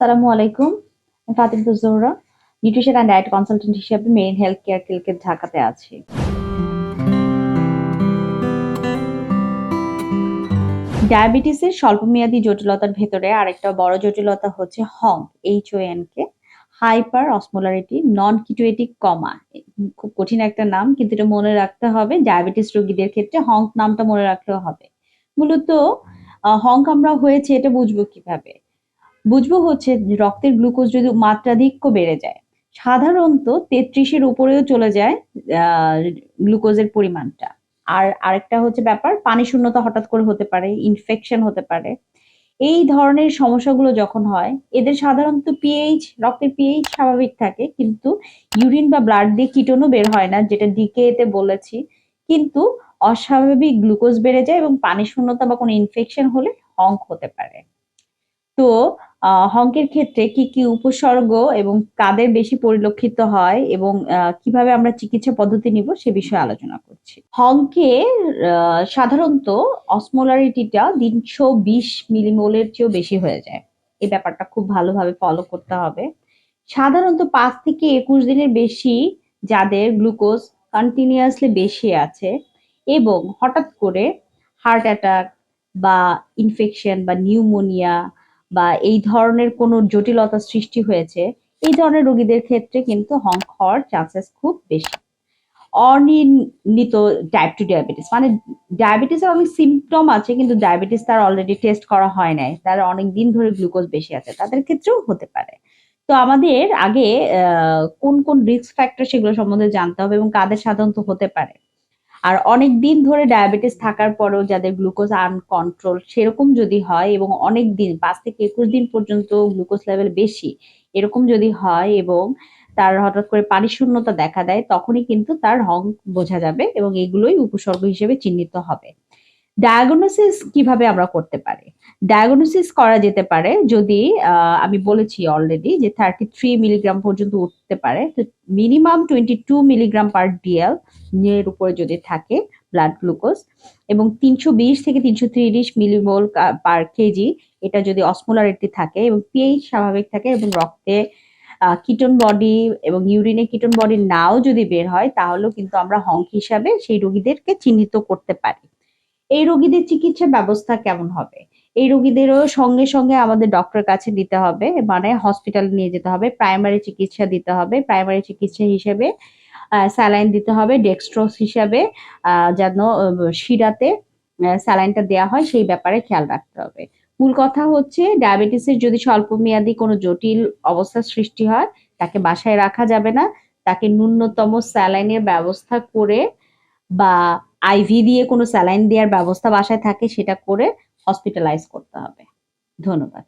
সালামু আলাইকুম Fatima Zohra nutrition and diet consultant হিসেবে মেইন হেলথ কেয়ার ক্লিনিকের ঢাকাতে আছি। ডায়াবেটিসের স্বল্পমেয়াদী জটিলতার ভেতরে আরেকটা বড় জটিলতা হচ্ছে Hong H O N K hyper osmolarity non ketotic coma খুব কঠিন একটা নাম, কিন্তু এটা মনে রাখতে হবে ডায়াবেটিস রোগীদের ক্ষেত্রে হংক নামটা মনে রাখলেও হবে। মূলত হংক আমরা হয়েছে এটা বুঝব কীভাবে? বুঝব হচ্ছে রক্তের গ্লুকোজ যদি মাত্রাধিক্য বেড়ে যায়, সাধারণত তেত্রিশের উপরেও চলে যায় গ্লুকোজের পরিমাণটা। আর আরেকটা হচ্ছে ব্যাপার, পানি শূন্যতা হঠাৎ করে হতে পারে ইনফেকশন হতে পারে। এই ধরনের সমস্যাগুলো যখন হয়, এদের সাধারণত পিএইচ রক্তের পিএইচ স্বাভাবিক থাকে, কিন্তু ইউরিন বা ব্লাড দিয়ে কিটোনও বের হয় না, যেটা ডিকে তে বলেছি। কিন্তু অস্বাভাবিক গ্লুকোজ বেড়ে যায় এবং পানি শূন্যতা বা কোনো ইনফেকশন হলে হংক হতে পারে। তো হংকের ক্ষেত্রে কি কি উপসর্গ এবং কাদের বেশি পরিলক্ষিত হয় এবং কীভাবে আমরা চিকিৎসা পদ্ধতি নিব সে বিষয়ে আলোচনা করছি। হংকে সাধারণত অসমোলারিটিটা তিনশো বিশ মিলিমোলের চেয়েও বেশি হয়ে যায়। এই ব্যাপারটা খুব ভালোভাবে ফলো করতে হবে। সাধারণত পাঁচ থেকে একুশ দিনের বেশি যাদের গ্লুকোজ কন্টিনিউয়াসলি বেশি আছে এবং হঠাৎ করে হার্ট অ্যাটাক বা ইনফেকশন বা নিউমোনিয়া বা এই ধরনের কোনো জটিলতা সৃষ্টি হয়েছে, এই ধরনের রোগীদের ক্ষেত্রে কিন্তু হংক হওয়ার চান্সেস খুব বেশি। অনির্ণিত টাইপ টু ডায়াবেটিস মানে ডায়াবেটিসের অনেক সিমটম আছে, কিন্তু ডায়াবেটিস তার অলরেডি টেস্ট করা হয় নাই। তার অনেক দিন ধরে গ্লুকোজ বেশি আছে, তাদের ক্ষেত্রেও হতে পারে। তো আমাদের আগে কোন কোন রিস্ক ফ্যাক্টর সেগুলো সম্বন্ধে জানতে হবে এবং কাদের সাধারণত হতে পারে? আর অনেক দিন ধরে ডায়াবেটিস থাকার পরেও যাদের গ্লুকোজ আনকন্ট্রোল সেরকম যদি হয় এবং অনেক দিন, পাঁচ থেকে একুশ দিন পর্যন্ত গ্লুকোজ লেভেল বেশি, এরকম যদি হয় এবং তার হঠাৎ করে পানি শূন্যতা দেখা দেয়, তখনই কিন্তু তার রং বোঝা যাবে এবং এগুলোই উপসর্গ হিসেবে চিহ্নিত হবে। ডায়াগনোসিস কীভাবে আমরা করতে পারি? ডায়াগনোসিস করা যেতে পারে যদি আমি বলেছি অলরেডি যে থার্টি থ্রি মিলিগ্রাম পর্যন্ত উঠতে পারে। তো minimum twenty two milligram per DL এর উপরে যদি থাকে ব্লাড গ্লুকোজ এবং তিনশো বিশ থেকে তিনশো তিরিশ মিলিমোল পার কেজি এটা যদি অসমোলারিটি থাকে এবং পিএইচ স্বাভাবিক থাকে এবং রক্তে কিটন বডি এবং ইউরিনে কিটন বডি নাও যদি বের হয় তাহলেও কিন্তু আমরা হংক হিসাবে সেই রোগীদেরকে চিহ্নিত করতে পারি। এই রোগীদের চিকিৎসা ব্যবস্থা কেমন হবে? এই রোগীদেরও সঙ্গে সঙ্গে আমাদের ডক্টরের কাছে দিতে হবে। মানে হসপিটালে নিয়ে যেতে হবে প্রাইমারি চিকিৎসা দিতে হবে প্রাইমারি চিকিৎসা হিসেবে স্যালাইন দিতে হবে ডেক্সট্রোস হিসাবে যেন শিরাতে স্যালাইনটা দেওয়া হয়, সেই ব্যাপারে খেয়াল রাখতে হবে। মূল কথা হচ্ছে ডায়াবেটিসের যদি স্বল্প মেয়াদী কোনো জটিল অবস্থার সৃষ্টি হয়, তাকে বাসায় রাখা যাবে না। তাকে ন্যূনতম স্যালাইনের ব্যবস্থা করে বা আইভি দিয়ে কোনো স্যালাইন দেওয়ার ব্যবস্থা বাসায় থাকে, সেটা করে হসপিটালাইজ করতে হবে। ধন্যবাদ।